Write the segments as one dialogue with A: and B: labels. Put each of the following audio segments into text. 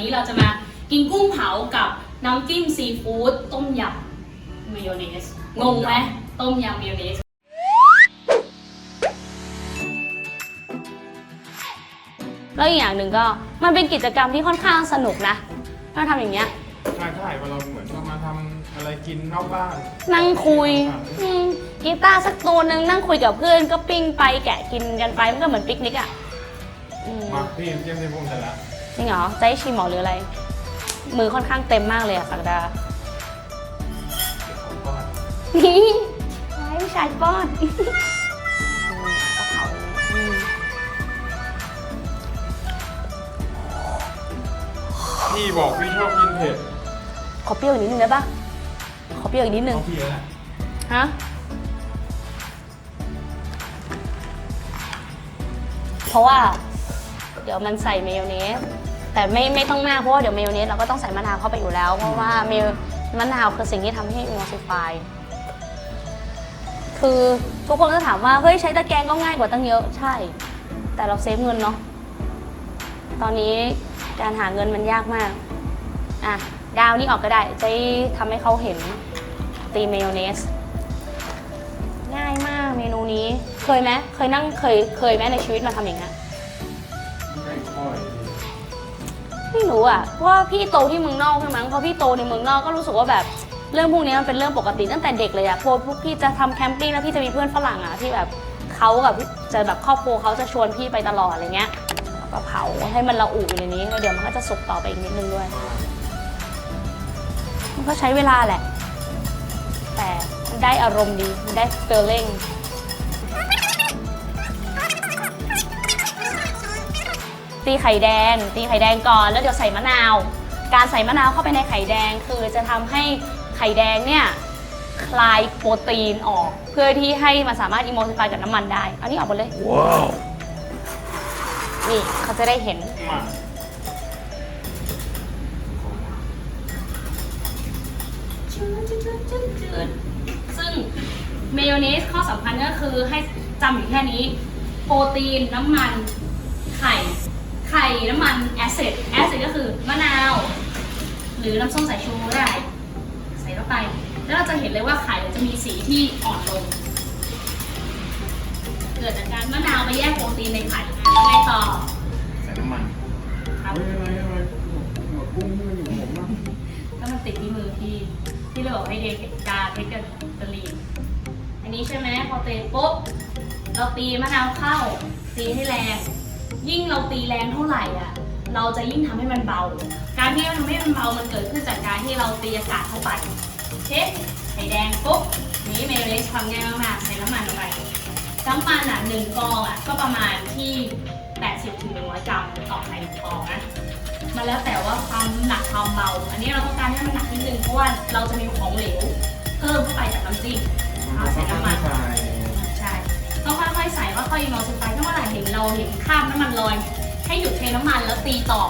A: นี้เราจะมากินกุ้งเผากับน้ำจิ้มซีฟู้ดต้มยำมายองเนส งงไหมต้มยำมายองเนสแล้วอีกอย่างหนึ่งก็มันเป็นกิจกรรมที่ค่อนข้างสนุกนะถ้าทำอย่างเงี้ย
B: ใช่ใช่ว่าเราเหมือนเรามาทำอะไรกินนอกบ้าน
A: นั่งคุยอืมกีตาร์สักตัวหนึ่งนั่งคุยกับเพื่อนก็ปิ้งไปแกะกินกันไปมันก็เหมือนปิกนิกอะอืม
B: มาพี่เยี่ยมเยี่ยมพุ่มเสร็จแล้ว
A: จริงเหรอจะให้ชิมหรอหรืออะไร มือค่อนข้างเต็มมากเลยอะสักดา
B: เดี๋ยวเขาก็
A: ใช่ผู้ชายป้อนอืมกระเพราอืม
B: พี่บอกพี่ชอบกินเผ็ด
A: ขอเปรี้ยวอีกนิดนึงได้ปะขอเปรี้ยวอีกนิดนึง
B: เอาพี่แล้วแหละ
A: ฮะ เพราะว่า เดี๋ยวมันใส่มายองเนส แต่ไม่ไม่ต้องมากเพราะว่าเดี๋ยวมายองเนสเราก็ต้องใส่มะนาวเข้าไปอยู่แล้ว เพราะว่าเมมะนาวคือสิ่งที่ทำให้อิม s ซิฟายคือทุกคนก็ถามว่าเฮ้ยใช้ตะแกรงก็ง่ายกว่าตั้งเยอะใช่ แต่เราเซฟเงินเนาะตอนนี้การหาเงินมันยากมากอะดาวนี่ออกก็ได้จะทำให้เขาเห็นตีมายองเนสง่ายมากเมนูนี้เคยไหมเคยนั่งเคยเคยไหมในชีวิตมาทำอย่างเงี้ย รู้อะเพราะว่าพี่โตที่เมืองนอกใช่ไหมพอพี่โตในเมืองนอกก็รู้สึกว่าแบบเรื่องพวกนี้มันเป็นเรื่องปกติตั้งแต่เด็กเลยอะพอพวกพี่จะทำแคมปิ้งแล้วพี่จะมีเพื่อนฝรั่งอะที่แบบเขากับจะแบบครอบครัวเขาจะชวนพี่ไปตลอดอะไรเงี้ยแล้วก็เผาให้มันละอุอยู่ในนี้แล้วเดี๋ยวมันก็จะสุกต่อไปอีกนิดนึงด้วย มันก็ใช้เวลาแหละ แต่มันได้อารมณ์ดี มันได้ feeling ตี ไข่แดง ตีไข่แดงก่อนแล้วเดี๋ยวใส่มะนาว การใส่มะนาวเข้าไปในไข่แดง คือจะทำให้ไข่แดงเนี่ยคลายโปรตีนออก เพื่อที่ให้มันสามารถอิโมซิฟายกับน้ำมันได้ อันนี้ออกหมดเลย
B: ว้าว
A: นี่เขาจะได้เห็น
B: มา
A: ซึ่งเมยองเนสข้อสำคัญก็คือให้จำอยู่แค่นี้ โปรตีนน้ำมันไข่ไข่ น้ำมันแอซิดแอซิดก็คือมะนาว หรือน้ำส้มสายชูก็ได้ ใส่เข้าไป แล้วเราจะเห็นเลยว่าไข่จะมีสีที่อ่อนลง เกิดจากการมะนาวไปแยกโปรตีนในไข่แล้วไงต่อ
B: ใส่น้ำมัน
A: ครับ
B: เฮ้ยอะไรอะไรหนวดกุ้งที่มันอยู่ผมอะ
A: แล้วมันติดที่มือพี่ที่เราบอกให้เด็กกาเทคกับกะลีนอันนี้ใช่ไหมพอเตะปุ๊บเราตีมะนาวเข้าตีให้แรง ยิ่งเราตีแรงเท่าไหร่อะ เราจะยิ่งทำให้มันเบา การที่เราทำให้มันเบา มันเกิดขึ้นจากการที่เราตีอากาศเข้าไป เช็คไข่แดงปุ๊บ นี้เมลเลสทำง่ายมากๆ ใส่น้ำมันลงไป น้ำมันอะหนึ่งกองอะ ก็ประมาณที่ 80ถึง100 กรัมต่อไข่หนึ่งกองนะมันแล้วแต่ว่าความหนักความเบา อันนี้เราต้องการให้มันหนักนิดนึงเพราะว่าเราจะมีของเหลวเพิ่มเข้าไปจากน้ำจิ้มเอาใส่น้ำมัน
B: ใส่
A: ใช่ต้องค่อยๆใส่ค่อยๆมองสุดไปถ้าเมื่อไหร่เห็นเราเห็นข้ามน้ำมันลอยให้หยุดเทน้ำมันแล้วตีต่อ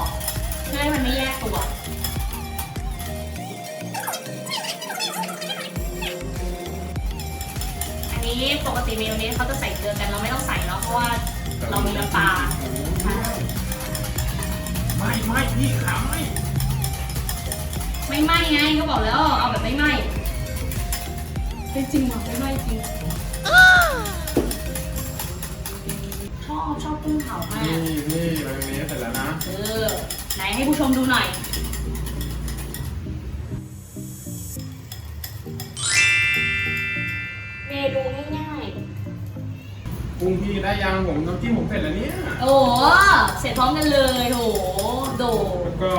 A: เพื่อให้มันไม่แยกตัวอันนี้ปกติเมนูนี้เขาจะใส่เกลือกันเราไม่ต้องใส่เนาะเพราะว่าเรามีน้ำปลาใช่
B: ไม่ไม่พี่ขาไม่
A: ไม่ไหม้ไงก็บอกแล้วเอาแบบไม่ไหม้เฮ้ยจริงเหรอไม่ไหม้จริง ให้ผู้ชมดูหน่อย เมนูง่าย
B: กุ้งพี่ได้ยังผมน้ำจิ้มผมเสร็จแล้วเนี่ย
A: ๆโอ้โหเสร็จพร้อมกันเลยโหโด
B: แล้วก็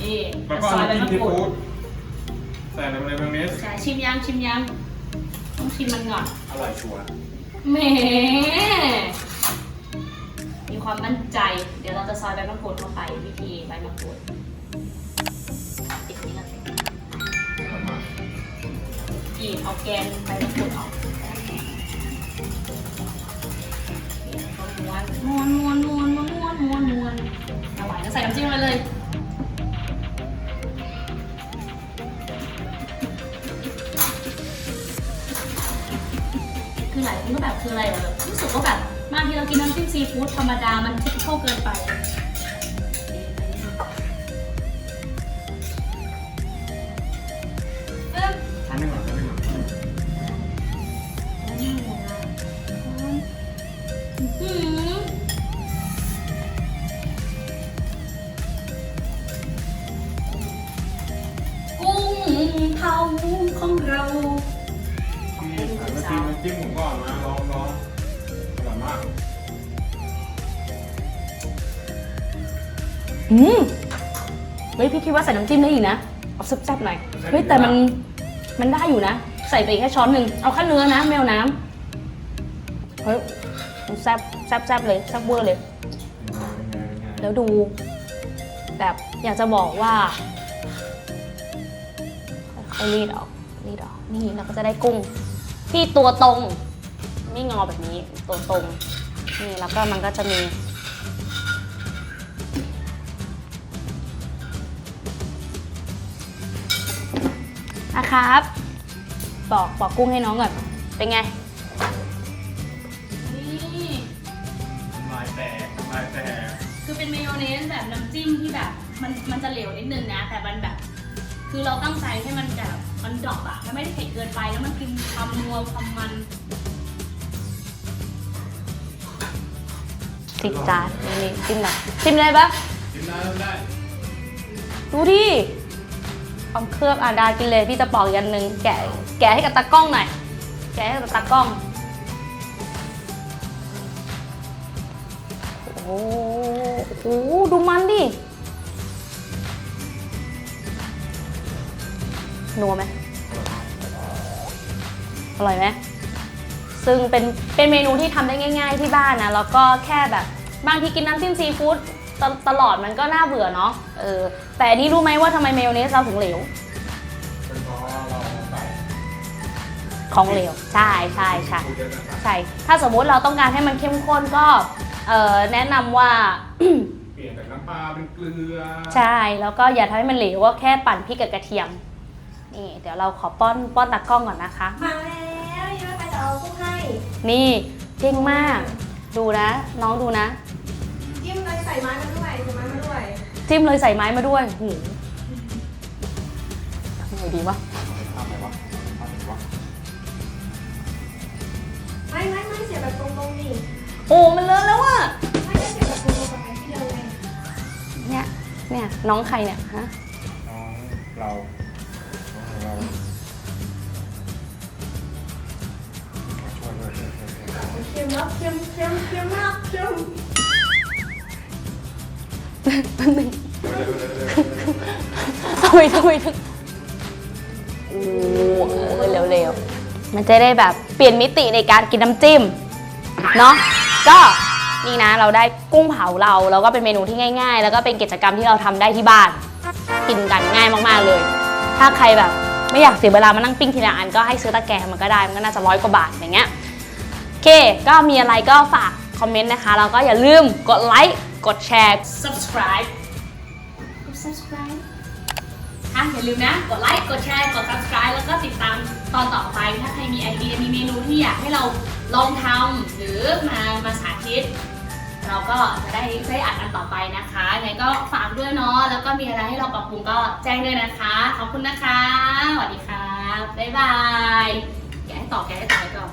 A: นี่
B: แล้วก็
A: ซอยใบ
B: น้ำจิ้ม
A: มะก
B: ซี
A: รู
B: ฟู้
A: ด
B: ดใส่ในมายองเนส
A: ใช่ชิมยังชิมยังต้องชิมมันก่อน
B: อร่อยชัวร์
A: แหมมีความมั่นใจ ซอยใบมะกรูดเข้าไปวิธีใบมะกรูดติดนี้แล้ว
B: อร่อยมาก
A: กรีดเอาแกนใบมะกรูดออกม้วนม้วนม้วนม้วนม้วนม้วนม้วนเอาไหวแล้วใส่น้ำจิ้มไปเลยคือหลายคนก็แบบคืออะไรแบบรู้สึกว่าแบบบางทีเรากินน้ำจิ้มซีฟู้ดธรรมดามันเข้าเกินไป เผาของเรา
B: พี่หันมาชิมน้ำจิ้มผมก่อนนะลองลองอร่อยมาก
A: อืมเฮ้ยพี่คิดว่าใส่น้ำจิ้มได้อีกนะเอาแซ่บๆหน่อยเฮ้ยแต่มันมันได้อยู่นะ ใส่ไปอีกแค่ช้อนหนึ่งเอาแค่เนื้อนะไม่เอาน้ำเฮ้ยมันแซ่บแซ่บแซ่บเลยแซ่บเวอร์เลย
B: เป็นไงเป็นไง
A: แล้วดู แบบอยากจะบอกว่า ค่อยๆรีดออกรีดออกนี่เราก็จะได้กุ้งที่ตัวตรง ไม่งอแบบนี้ตัวตรงนี่แล้วก็มันก็จะมีนะครับบอกบอกกุ้งให้น้องก่อน เป็นไงนี่
B: ลายแตกลายแตก
A: คือเป็นเมยองเนสแบบน้ำจิ้มที่แบบ มันมันจะเหลวนิดนึงนะ แต่มันแบบ คือเราตั้งใจให้มันแบบมันดรอปอะมันไม่ได้เผ็ดเกินไปแล้วมันกินความนัวความมันติดจานนี่นี่จิ้มหน่อยจิ้มเลยปะ
B: กินได้ได้
A: ดูดิความเคลือบอะดากินเลยพี่จะปอกอีกอันหนึ่งแกะแกะให้กับตากล้องหน่อยแกะให้กับตากล้อง โอ้โหโอ้โหดูมันดิ นัวไหมอร่อยไหมซึ่งเป็นเป็นเมนูที่ทำได้ง่าย ๆ ที่บ้านนะแล้วก็แค่แบบบางทีกินน้ำจิ้มซีฟู้ดตตลอดมันก็น่าเบื่อเนาะเออแต่อันนี้รู้ไหมว่าทำไมเมลเนสเราถึงเหลว
B: เป็นเพราะเราใส่
A: ของเหลวใช่ใช่ใช่
B: ปูเยอะนะครับ
A: ใช่ ถ้าสมมุติเราต้องการให้มันเข้มข้นก็เออแนะนำว่า
B: เปลี่ยนจากน้ำปลาเป็นเกลือ
A: ใช่ แล้วก็อย่าทำให้มันเหลวก็แค่ปั่นพริกกับกระเทียม นี่เดี๋ยวเราขอป้อนป้อนตากล้องก่อนนะคะ
C: มาแล้วยังไม่ไปจะเอากุ้งให้
A: นี่เก่งมาก ดูนะ น้องดูนะ
C: จิ้มเลยใส่ไม้มาด้วยใส่ไม้มาด้วย
A: จิ้มเลยใส่ไม้มาด้วยหูทำไงดีวะ
B: ทำอะไรวะทำอะไรวะ
C: ไม่ไม่ไม่เสียบแบบตรงๆนี่
A: โอ้มันเลอะแล้วอะ
C: ไม่ได้เสียบแบบตรงๆแบบที่เดิมไง
A: เนี่ยเนี่ยน้องใครเนี่ยฮะ
B: น้องเรา ช่วย
C: เค็มมากเค็มเค็มเค็มมากเค็ม
A: ทำไมทำไมถึงโอ้เออเร็วๆ มันจะได้แบบเปลี่ยนมิติในการกินน้ำจิ้ม เนาะก็นี่นะเราได้กุ้งเผาเราแล้วก็เป็นเมนูที่ง่าย ๆ แล้วก็เป็นกิจกรรมที่เราทำได้ที่บ้าน กินกันง่ายมากๆเลย ถ้าใครแบบไม่อยากเสียเวลามานั่งปิ้งทีละอันก็ให้ซื้อตะแกรงมันก็ได้มันก็น่าจะร้อยกว่าบาทอย่างเงี้ยโอ เค ก็มีอะไรก็ฝากคอมเมนต์นะคะแล้วก็อย่าลืมกดไลค์กดแชร์ subscribe กด subscribe อะอย่าลืมนะ กดไลค์ กดแชร์ กด subscribe แล้วก็ติดตามตอนต่อไป ถ้าใครมีไอเดีย มีเมนูที่อยากให้เราลองทำหรือมา มาสาธิต เราก็จะได้ได้อ่านกันต่อไปนะคะยังไงก็ฝากด้วยเนาะ แล้วก็มีอะไรให้เราปรับปรุงก็แจ้งด้วยนะคะ ขอบคุณนะคะ สวัสดีค่ะบ๊ายบาย แกะให้ต่อแกะให้ต่อไปก่อน